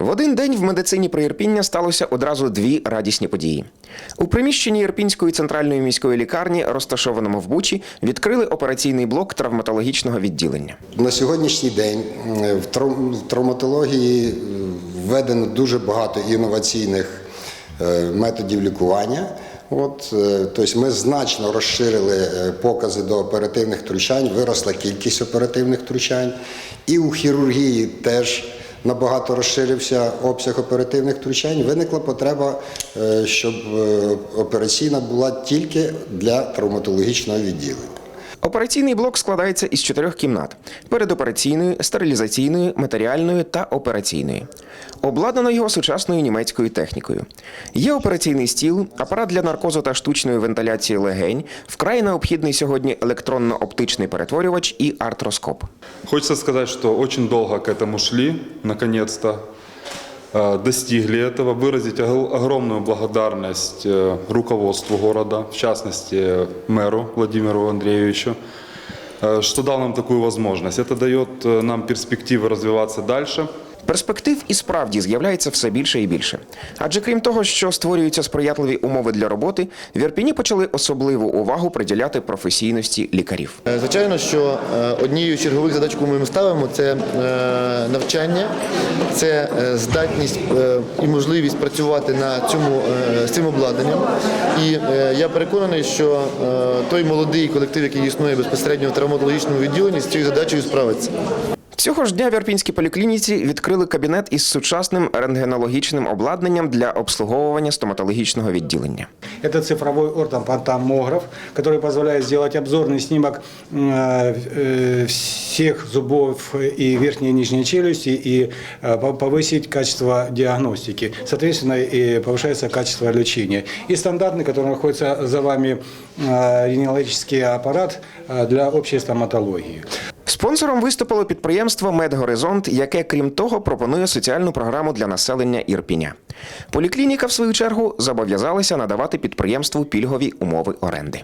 В один день в медицині Приірпіння сталося одразу дві радісні події. У приміщенні Ірпінської центральної міської лікарні, розташованому в Бучі, відкрили операційний блок травматологічного відділення. На сьогоднішній день в травматології е, введено дуже багато інноваційних е, методів лікування. От, е, тобто ми значно розширили покази до оперативних втручань, виросла кількість оперативних втручань. І у хірургії теж набагато розширився обсяг оперативних втручань. Виникла потреба, е, щоб е, операційна була тільки для травматологічного відділення. Операційний блок складається із чотирьох кімнат: передопераційної, стерилізаційної, матеріальної та операційної. Обладнано його сучасною німецькою технікою. Є операційний стіл, апарат для наркозу та штучної вентиляції легень, вкрай необхідний сьогодні електронно-оптичний перетворювач і артроскоп. Хочется сказать, что очень долго к этому шли, наконец-то достигли этого, выразить ог- огромную благодарность э, руководству города, в частности э, мэру Владимиру Андреевичу, э, что дал нам такую возможность. Это дает э, нам перспективы развиваться дальше. Перспектив і справді з'являється все більше і більше. Адже крім того, що створюються сприятливі умови для роботи, в Ірпіні почали особливу увагу приділяти професійності лікарів. Е, Звичайно, що е, однією з чергових задач, яку ми ставимо, це е, навчання, це здатність і можливість працювати на цьому з цим обладнанням. І я переконаний, що той молодий колектив, який існує безпосередньо в травматологічному відділенні, з цією задачею справиться. Цього ж дня в Ірпінській поліклініці відкрили кабінет із сучасним рентгенологічним обладнанням для обслуговування стоматологічного відділення. Это цифровой ортопантомограф, который позволяет сделать обзорный снимок э, э, всех зубов и верхней и нижней челюсти и э, по- повысить качество диагностики. Соответственно, и повышается качество лечения. И стандартный, который находится за вами, э, рентгенологический аппарат э, для общей стоматологии. Спонсором виступило підприємство Медгоризонт, яке, крім того, пропонує соціальну програму для населення Ірпіня. Поліклініка, в свою чергу, зобов'язалася надавати підприємству пільгові умови оренди.